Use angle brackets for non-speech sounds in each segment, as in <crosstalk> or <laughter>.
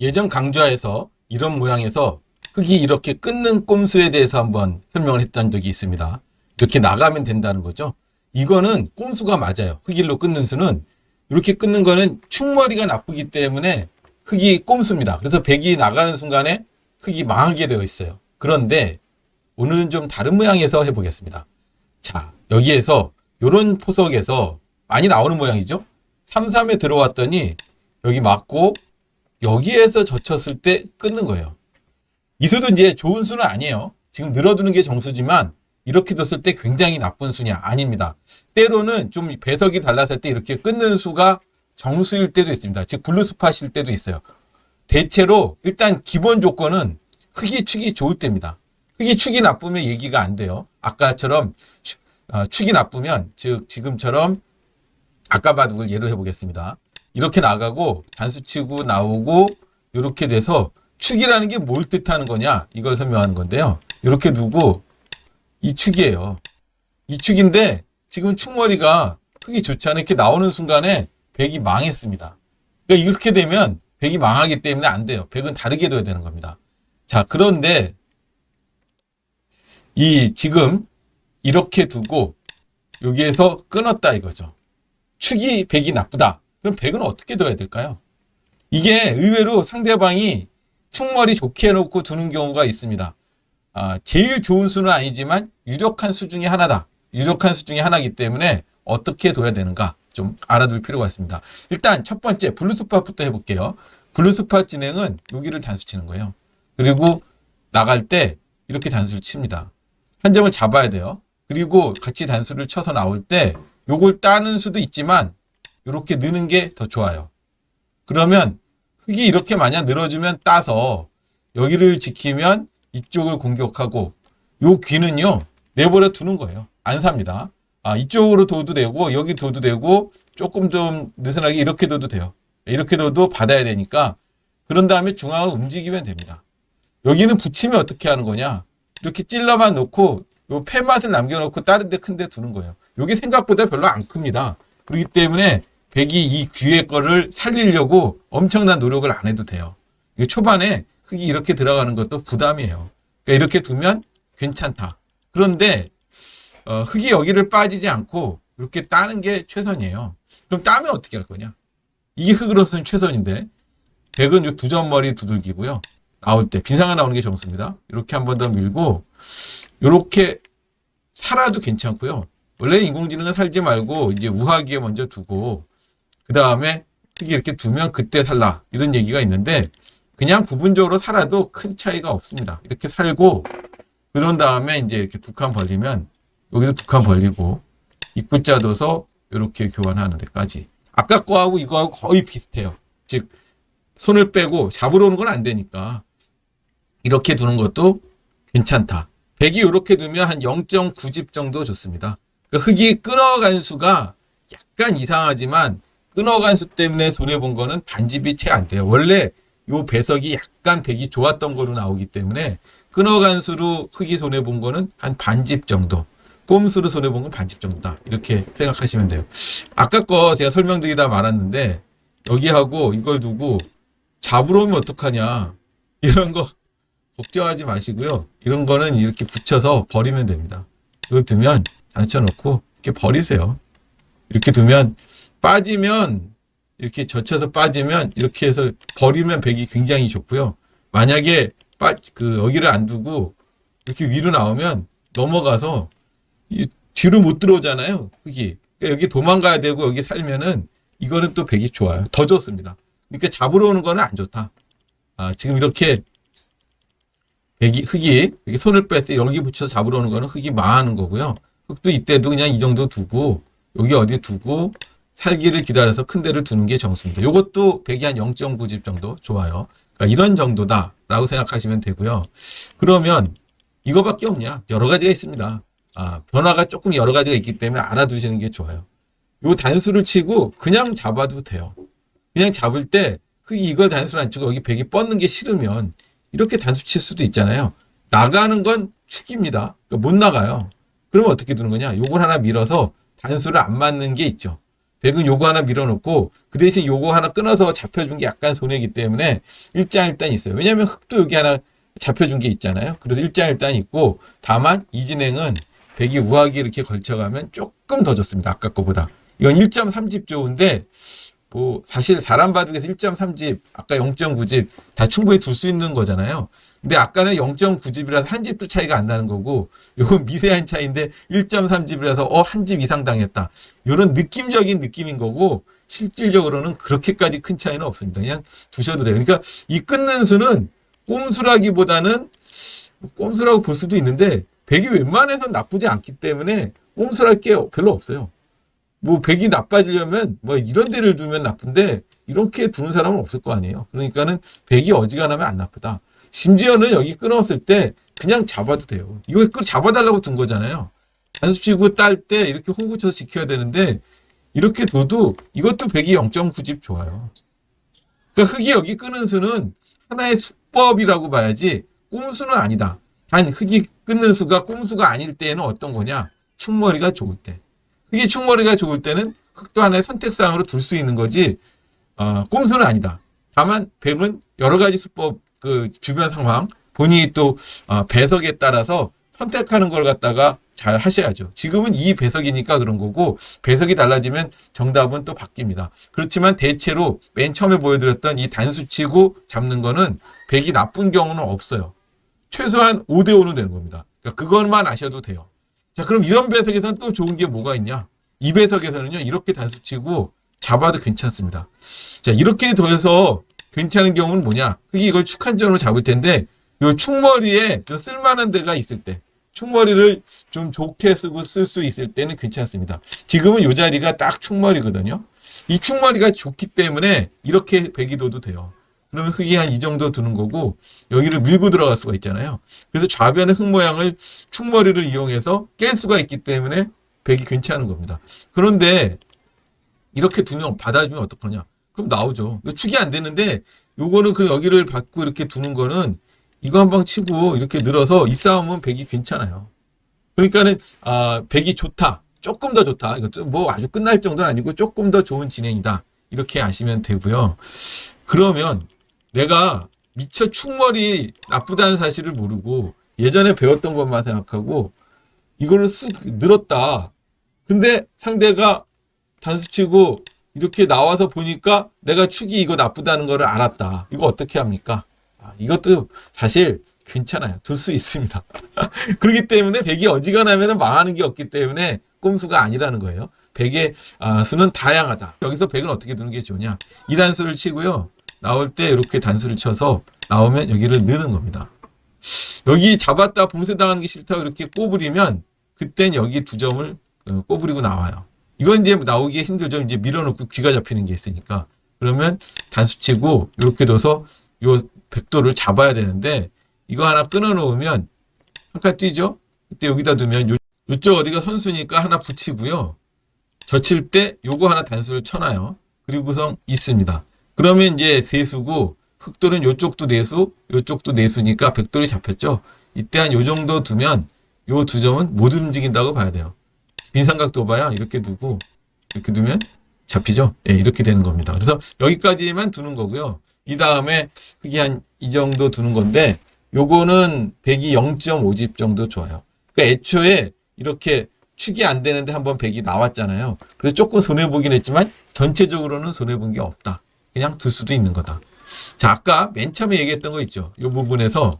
예전 강좌에서 이런 모양에서 흙이 이렇게 끊는 꼼수에 대해서 한번 설명을 했던 적이 있습니다. 이렇게 나가면 된다는 거죠. 이거는 꼼수가 맞아요. 흙일로 끊는 수는 이렇게 끊는 거는 충머리가 나쁘기 때문에 흙이 꼼수입니다. 그래서 백이 나가는 순간에 흙이 망하게 되어 있어요. 그런데 오늘은 좀 다른 모양에서 해보겠습니다. 자, 여기에서 이런 포석에서 많이 나오는 모양이죠. 3, 3에 들어왔더니 여기 맞고 여기에서 젖혔을 때 끊는 거예요. 이 수도 이제 좋은 수는 아니에요. 지금 늘어두는 게 정수지만 이렇게 뒀을 때 굉장히 나쁜 수냐? 아닙니다. 때로는 좀 배석이 달랐을 때 이렇게 끊는 수가 정수일 때도 있습니다. 즉 블루스팟일 때도 있어요. 대체로 일단 기본 조건은 흙이 축이 좋을 때입니다. 흙이 축이 나쁘면 얘기가 안 돼요. 아까처럼 추- 어, 축이 나쁘면 즉 지금처럼 아까 바둑을 예로 해보겠습니다. 이렇게 나가고 단수 치고 나오고 이렇게 돼서 축이라는 게 뭘 뜻하는 거냐 이걸 설명하는 건데요. 이렇게 두고 이 축이에요. 이 축인데 지금 축머리가 흙이 좋지 않게 이렇게 나오는 순간에 백이 망했습니다. 그러니까 이렇게 되면 백이 망하기 때문에 안 돼요. 백은 다르게 둬야 되는 겁니다. 자 그런데 이 지금 이렇게 두고 여기에서 끊었다 이거죠. 축이 백이 나쁘다. 그럼 백은 어떻게 둬야 될까요? 이게 의외로 상대방이 축머리 좋게 해놓고 두는 경우가 있습니다. 아, 제일 좋은 수는 아니지만 유력한 수 중에 하나다. 유력한 수 중에 하나이기 때문에 어떻게 둬야 되는가 좀 알아둘 필요가 있습니다. 일단 첫 번째 블루스팟부터 해볼게요. 블루스팟 진행은 여기를 단수 치는 거예요. 그리고 나갈 때 이렇게 단수를 칩니다. 한 점을 잡아야 돼요. 그리고 같이 단수를 쳐서 나올 때 요걸 따는 수도 있지만 이렇게 느는 게 더 좋아요. 그러면 흙이 이렇게 만약 늘어주면 따서 여기를 지키면 이쪽을 공격하고 요 귀는요 내버려 두는 거예요. 안 삽니다. 아 이쪽으로 둬도 되고 여기 둬도 되고 조금 좀 느슨하게 이렇게 둬도 돼요. 이렇게 둬도 받아야 되니까 그런 다음에 중앙을 움직이면 됩니다. 여기는 붙이면 어떻게 하는 거냐? 이렇게 찔러만 놓고 요 폐맛을 남겨놓고 다른 데 큰 데 두는 거예요. 요게 생각보다 별로 안 큽니다. 그렇기 때문에 백이 이 귀의 거를 살리려고 엄청난 노력을 안 해도 돼요. 초반에 흙이 이렇게 들어가는 것도 부담이에요. 그러니까 이렇게 두면 괜찮다. 그런데 어, 흙이 여기를 빠지지 않고 이렇게 따는 게 최선이에요. 그럼 따면 어떻게 할 거냐? 이게 흙으로서는 최선인데 백은 요두 점머리 두들기고요. 나올 때 빈상가 나오는 게 정수입니다. 이렇게 한 번 더 밀고 이렇게 살아도 괜찮고요. 원래는 인공지능은 살지 말고 이제 우하기에 먼저 두고 그 다음에 흙이 이렇게 두면 그때 살라 이런 얘기가 있는데 그냥 부분적으로 살아도 큰 차이가 없습니다. 이렇게 살고 그런 다음에 이제 이렇게 두 칸 벌리면 여기도 두 칸 벌리고 입구자 둬서 이렇게 교환하는 데까지 아까 거하고 이거하고 거의 비슷해요. 즉 손을 빼고 잡으러 오는 건 안 되니까 이렇게 두는 것도 괜찮다. 백이 이렇게 두면 한 0.9집 정도 좋습니다. 그러니까 흙이 끊어간 수가 약간 이상하지만 끊어간 수 때문에 손해본 거는 반집이 채 안 돼요. 원래 요 배석이 약간 백이 좋았던 거로 나오기 때문에 끊어간 수로 흙이 손해본 거는 한 반집 정도. 꼼수로 손해본 건 반집 정도다. 이렇게 생각하시면 돼요. 아까 거 제가 설명드리다 말았는데 여기하고 이걸 두고 잡으러 오면 어떡하냐. 이런 거 걱정하지 마시고요. 이런 거는 이렇게 붙여서 버리면 됩니다. 이걸 두면 앉혀놓고 이렇게 버리세요. 이렇게 두면 빠지면 이렇게 젖혀서 빠지면 이렇게 해서 버리면 백이 굉장히 좋고요. 만약에 빠, 그 여기를 안 두고 이렇게 위로 나오면 넘어가서 이 뒤로 못 들어오잖아요. 흙이 그러니까 여기 도망가야 되고 여기 살면은 이거는 또 백이 좋아요. 더 좋습니다. 그러니까 잡으러 오는 거는 안 좋다. 아, 지금 이렇게 백이 흙이 이렇게 손을 뺐을 때 여기 붙여서 잡으러 오는 거는 흙이 망하는 거고요. 흙도 이때도 그냥 이 정도 두고 여기 어디 두고 살기를 기다려서 큰 데를 두는 게 정수입니다. 이것도 백이 한 0.9집 정도 좋아요. 그러니까 이런 정도다라고 생각하시면 되고요. 그러면 이거밖에 없냐? 여러 가지가 있습니다. 아, 변화가 조금 여러 가지가 있기 때문에 알아두시는 게 좋아요. 요 단수를 치고 그냥 잡아도 돼요. 그냥 잡을 때 흙이 이걸 단수를 안 치고 여기 백이 뻗는 게 싫으면 이렇게 단수 칠 수도 있잖아요. 나가는 건 축입니다. 그러니까 못 나가요. 그러면 어떻게 두는 거냐? 요걸 하나 밀어서 단수를 안 맞는 게 있죠. 백은 요거 하나 밀어놓고 그 대신 요거 하나 끊어서 잡혀준 게 약간 손해이기 때문에 일장일단이 있어요. 왜냐하면 흑도 여기 하나 잡혀준 게 있잖아요. 그래서 일장일단이 있고 다만 이 진행은 백이 우하게 이렇게 걸쳐가면 조금 더 좋습니다. 아까 거보다. 이건 1.3집 좋은데 뭐 사실 사람 바둑에서 1.3집 아까 0.9집 다 충분히 둘 수 있는 거잖아요. 근데 아까는 0.9집이라서 한 집도 차이가 안 나는 거고 요건 미세한 차이인데 1.3집이라서 어 한 집 이상 당했다. 요런 느낌적인 느낌인 거고 실질적으로는 그렇게까지 큰 차이는 없습니다. 그냥 두셔도 돼요. 그러니까 이 끊는 수는 꼼수라기보다는 뭐 꼼수라고 볼 수도 있는데 백이 웬만해선 나쁘지 않기 때문에 꼼수랄 게 별로 없어요. 뭐 백이 나빠지려면 뭐 이런 데를 두면 나쁜데 이렇게 두는 사람은 없을 거 아니에요. 그러니까는 백이 어지간하면 안 나쁘다. 심지어는 여기 끊었을 때 그냥 잡아도 돼요. 이거 끌 잡아달라고 둔 거잖아요. 단수 치고 딸 때 이렇게 호구 쳐서 지켜야 되는데 이렇게 둬도 이것도 백이 0.9집 좋아요. 그러니까 흙이 여기 끄는 수는 하나의 수법이라고 봐야지 꼼수는 아니다. 단 흙이 끊는 수가 꼼수가 아닐 때에는 어떤 거냐? 충머리가 좋을 때. 흙이 충머리가 좋을 때는 흙도 하나의 선택사항으로 둘 수 있는 거지 어, 꼼수는 아니다. 다만 백은 여러 가지 수법 그 주변 상황 본인이 또 어, 배석에 따라서 선택하는 걸 갖다가 잘 하셔야죠. 지금은 이 배석이니까 그런 거고 배석이 달라지면 정답은 또 바뀝니다. 그렇지만 대체로 맨 처음에 보여드렸던 이 단수치고 잡는 거는 백이 나쁜 경우는 없어요. 최소한 5대 5는 되는 겁니다. 그러니까 그것만 아셔도 돼요. 자, 그럼 이런 배석에서는 또 좋은 게 뭐가 있냐? 이 배석에서는요, 이렇게 단수치고 잡아도 괜찮습니다. 자, 이렇게 더해서 괜찮은 경우는 뭐냐? 흙이 이걸 축한점으로 잡을 텐데, 요 충머리에 좀 쓸만한 데가 있을 때, 충머리를 좀 좋게 쓰고 쓸 수 있을 때는 괜찮습니다. 지금은 요 자리가 딱 충머리거든요. 이 충머리가 좋기 때문에 이렇게 배기도도 돼요. 그러면 흙이 한 이 정도 두는 거고 여기를 밀고 들어갈 수가 있잖아요. 그래서 좌변의 흙 모양을 충머리를 이용해서 깰 수가 있기 때문에 백이 괜찮은 겁니다. 그런데 이렇게 두면 받아주면 어떡하냐? 그럼 나오죠. 축이 안 되는데 요거는 그 여기를 받고 이렇게 두는 거는 이거 한 방 치고 이렇게 늘어서 이 싸움은 백이 괜찮아요. 그러니까는 아 백이 좋다. 조금 더 좋다. 이거 뭐 아주 끝날 정도는 아니고 조금 더 좋은 진행이다. 이렇게 아시면 되고요. 그러면 내가 미처 충머리 나쁘다는 사실을 모르고 예전에 배웠던 것만 생각하고 이거를 쓱 늘었다. 근데 상대가 단수치고 이렇게 나와서 보니까 내가 축이 이거 나쁘다는 거를 알았다. 이거 어떻게 합니까? 아, 이것도 사실 괜찮아요. 둘 수 있습니다. <laughs> 그렇기 때문에 백이 어지간하면 망하는 게 없기 때문에 꼼수가 아니라는 거예요. 백의 아, 수는 다양하다. 여기서 백은 어떻게 두는 게 좋냐? 이 단수를 치고요. 나올 때 이렇게 단수를 쳐서 나오면 여기를 넣는 겁니다. 여기 잡았다 봉쇄당하는 게 싫다고 이렇게 꼬부리면 그땐 여기 두 점을 어, 꼬부리고 나와요. 이건 이제 나오기 힘들죠. 이제 밀어놓고 귀가 잡히는 게 있으니까. 그러면 단수치고 이렇게 둬서 요 백도를 잡아야 되는데 이거 하나 끊어 놓으면 한 칸 뛰죠. 그때 여기다 두면 요, 요쪽 어디가 선수니까 하나 붙이고요. 젖힐 때 요거 하나 단수를 쳐놔요. 그리고선 있습니다. 그러면 이제 세수고 흑돌은 요쪽도 내수, 요쪽도 내수니까 백돌이 잡혔죠. 이때 한 요 정도 두면 요 두 점은 못 움직인다고 봐야 돼요. 빈삼각 도 봐야 이렇게 두고 이렇게 두면 잡히죠. 예, 이렇게 되는 겁니다. 그래서 여기까지만 두는 거고요. 이 다음에 흙이 한이 정도 두는 건데 요거는 100이 0.5집 정도 좋아요. 그러니까 애초에 이렇게 축이 안 되는데 한번 100이 나왔잖아요. 그래서 조금 손해보긴 했지만 전체적으로는 손해본 게 없다. 그냥 둘 수도 있는 거다. 자, 아까 맨 처음에 얘기했던 거 있죠. 이 부분에서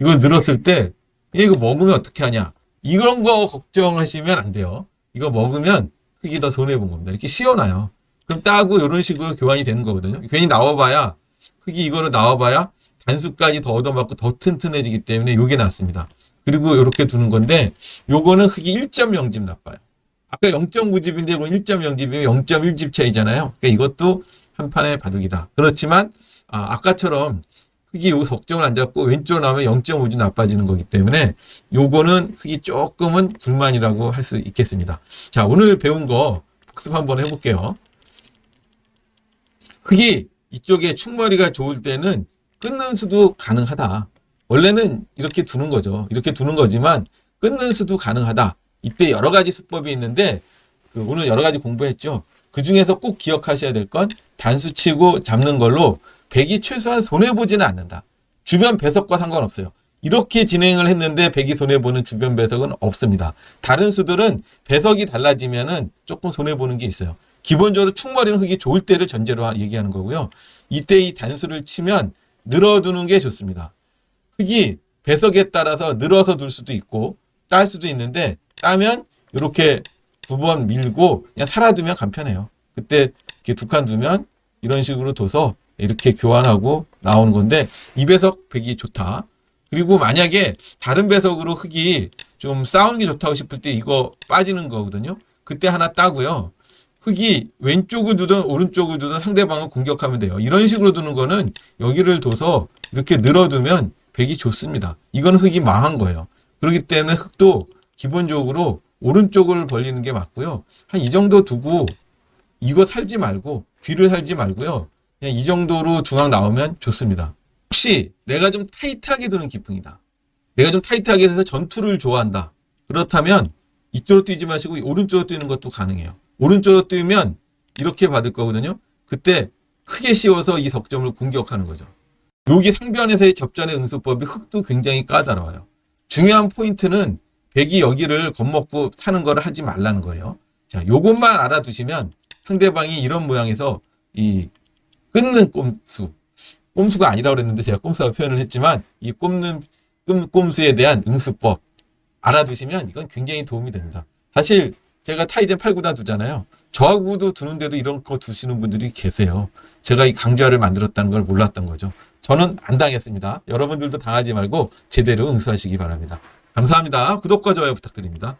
이걸 늘었을 때얘 이거 먹으면 어떻게 하냐. 이런 거 걱정하시면 안 돼요. 이거 먹으면 흙이 더 손해본 겁니다. 이렇게 씌워놔요. 그럼 따고 이런 식으로 교환이 되는 거거든요. 괜히 나와봐야 흙이 이거로 나와봐야 단수까지 더 얻어맞고 더 튼튼해지기 때문에 요게 낫습니다. 그리고 이렇게 두는 건데 요거는 흙이 1.0집 나빠요. 아까 0.9집인데 이건 1.0집이면 0.1집 차이잖아요. 그러니까 이것도 한 판의 바둑이다. 그렇지만 아, 아까처럼 흙이 요 석정을 안 잡고 왼쪽 나오면 0.5집 나빠지는 거기 때문에 요거는 흙이 조금은 불만이라고 할 수 있겠습니다. 자, 오늘 배운 거 복습 한번 해볼게요. 흙이 이쪽에 충머리가 좋을 때는 끊는 수도 가능하다. 원래는 이렇게 두는 거죠. 이렇게 두는 거지만 끊는 수도 가능하다. 이때 여러 가지 수법이 있는데 그 오늘 여러 가지 공부했죠. 그 중에서 꼭 기억하셔야 될 건 단수 치고 잡는 걸로 백이 최소한 손해 보지는 않는다. 주변 배석과 상관없어요. 이렇게 진행을 했는데 백이 손해 보는 주변 배석은 없습니다. 다른 수들은 배석이 달라지면은 조금 손해 보는 게 있어요. 기본적으로 축머리는 흙이 좋을 때를 전제로 하- 얘기하는 거고요. 이때 이 단수를 치면 늘어두는 게 좋습니다. 흙이 배석에 따라서 늘어서 둘 수도 있고 딸 수도 있는데 따면 이렇게 두 번 밀고 그냥 살아두면 간편해요. 그때 이렇게 두 칸 두면 이런 식으로 둬서 이렇게 교환하고 나오는 건데 이 배석 백이 좋다. 그리고 만약에 다른 배석으로 흙이 좀 싸우는 게 좋다고 싶을 때 이거 빠지는 거거든요. 그때 하나 따고요. 흙이 왼쪽을 두든 오른쪽을 두든 상대방을 공격하면 돼요. 이런 식으로 두는 거는 여기를 둬서 이렇게 늘어두면 백이 좋습니다. 이건 흙이 망한 거예요. 그렇기 때문에 흙도 기본적으로 오른쪽을 벌리는 게 맞고요. 한 이 정도 두고 이거 살지 말고 귀를 살지 말고요. 그냥 이 정도로 중앙 나오면 좋습니다. 혹시 내가 좀 타이트하게 두는 기풍이다. 내가 좀 타이트하게 해서 전투를 좋아한다. 그렇다면 이쪽으로 뛰지 마시고 오른쪽으로 뛰는 것도 가능해요. 오른쪽으로 뛰면 이렇게 받을 거거든요. 그때 크게 씌워서 이 석점을 공격하는 거죠. 여기 상변에서의 접전의 응수법이 흙도 굉장히 까다로워요. 중요한 포인트는 백이 여기를 겁먹고 사는 걸 하지 말라는 거예요. 자, 요것만 알아두시면 상대방이 이런 모양에서 이 끊는 꼼수, 꼼수가 아니라고 그랬는데 제가 꼼수라고 표현을 했지만 이 꼼, 꼼수에 대한 응수법 알아두시면 이건 굉장히 도움이 됩니다. 사실 제가 타이젠 8, 9단 두잖아요. 저하고도 두는데도 이런 거 두시는 분들이 계세요. 제가 이 강좌를 만들었다는 걸 몰랐던 거죠. 저는 안 당했습니다. 여러분들도 당하지 말고 제대로 응수하시기 바랍니다. 감사합니다. 구독과 좋아요 부탁드립니다.